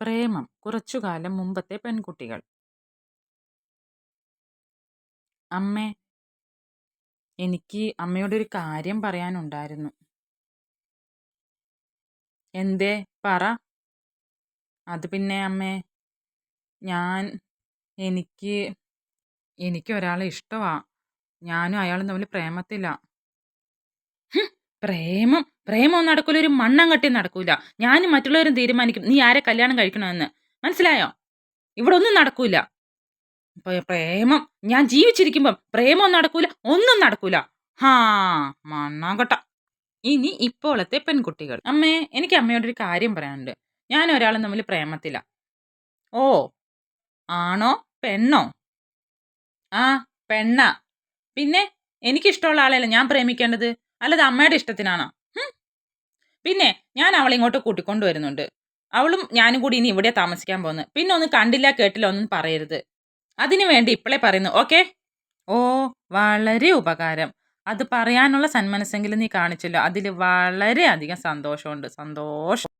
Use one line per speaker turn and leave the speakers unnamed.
പ്രേമം കുറച്ചുകാലം മുമ്പത്തെ പെൺകുട്ടികൾ. അമ്മേ എനിക്ക് അമ്മയോടൊരു കാര്യം പറയാനുണ്ടായിരുന്നു. എന്തേ? പറ. അത് പിന്നെ അമ്മേ ഞാൻ എനിക്ക് എനിക്ക് ഒരാളെ ഇഷ്ടമാ ഞാനും അയാളും തമ്മിൽ പ്രേമത്തിലാ. ഹും, പ്രേമം. പ്രേമം നടക്കൂല ഒരു മണ്ണം കട്ടി നടക്കൂല. ഞാനും മറ്റുള്ളവരും തീരുമാനിക്കും നീ ആരെ കല്യാണം കഴിക്കണമെന്ന്. മനസ്സിലായോ? ഇവിടെ ഒന്നും നടക്കൂല പ്രേമം. ഞാൻ ജീവിച്ചിരിക്കുമ്പം പ്രേമം നടക്കൂല ഒന്നും നടക്കൂല. ഹാ മണ്ണാങ്കട്ട ഇനി ഇപ്പോഴത്തെ പെൺകുട്ടികൾ. അമ്മേ എനിക്ക് അമ്മയോട് ഒരു കാര്യം പറയാനുണ്ട്. ഞാൻ ഒരാളും തമ്മിൽ പ്രേമത്തില. ഓ ആണോ പെണ്ണോ? ആ പെണ്ണ. പിന്നെ എനിക്കിഷ്ടമുള്ള ആളെയല്ല ഞാൻ പ്രേമിക്കേണ്ടത്. അല്ലാതെ അമ്മയുടെ ഇഷ്ടത്തിനാണോ? പിന്നെ ഞാൻ അവളെ ഇങ്ങോട്ട് കൂട്ടിക്കൊണ്ടു വരുന്നുണ്ട്. അവളും ഞാനും കൂടി ഇനി ഇവിടെ താമസിക്കാൻ പോകുന്നത്. പിന്നെ ഒന്നും കണ്ടില്ല കേട്ടില്ല ഒന്നും പറയരുത്. അതിനു വേണ്ടി ഇപ്പോഴേ പറയുന്നു ഓക്കെ? ഓ വളരെ ഉപകാരം. അത് പറയാനുള്ള സന്മനസ്സെങ്കിലും നീ കാണിച്ചല്ലോ. അതിൽ വളരെയധികം സന്തോഷമുണ്ട്. സന്തോഷം.